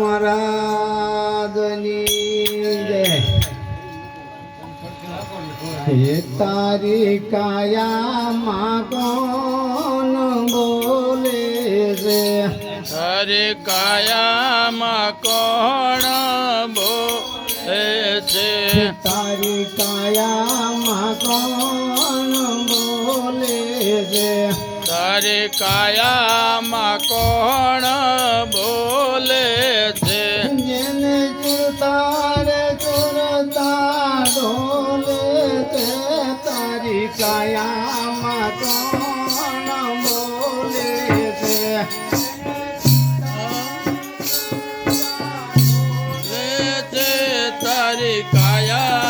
મહારાજની જય. તારી કાયા માં બોલે રે? હરે કાયા માં કોણ બોલે છે? તારી કાયા માં કોણ બોલે રે? તારી કાયા માં કોણ કયામાં કોણ બોલે છે કાયા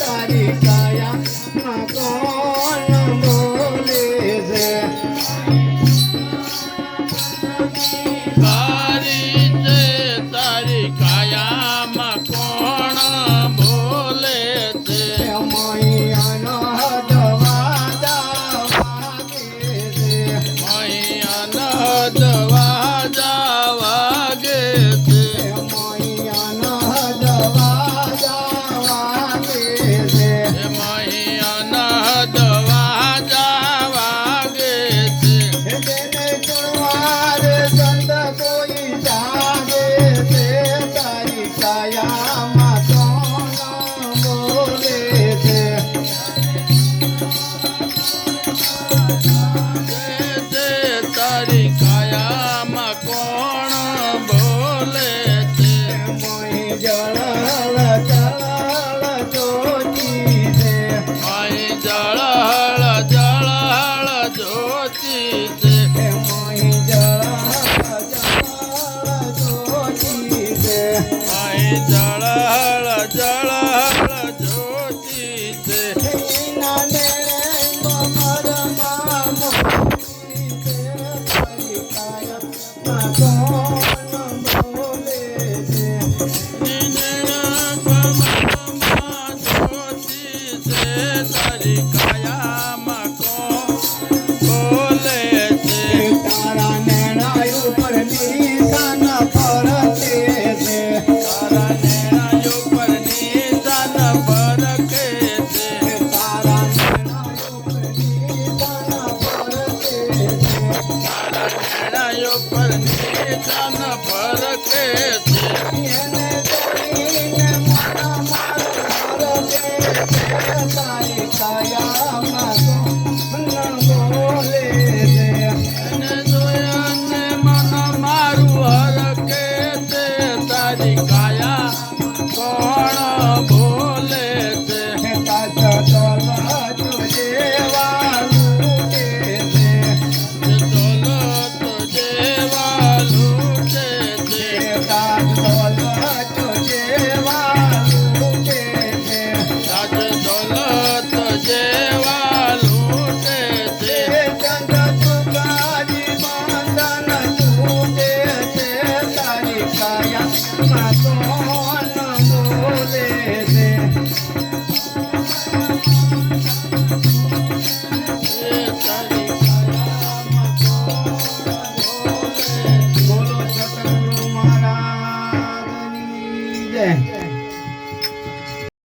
तारी Yeah. ભરતે কত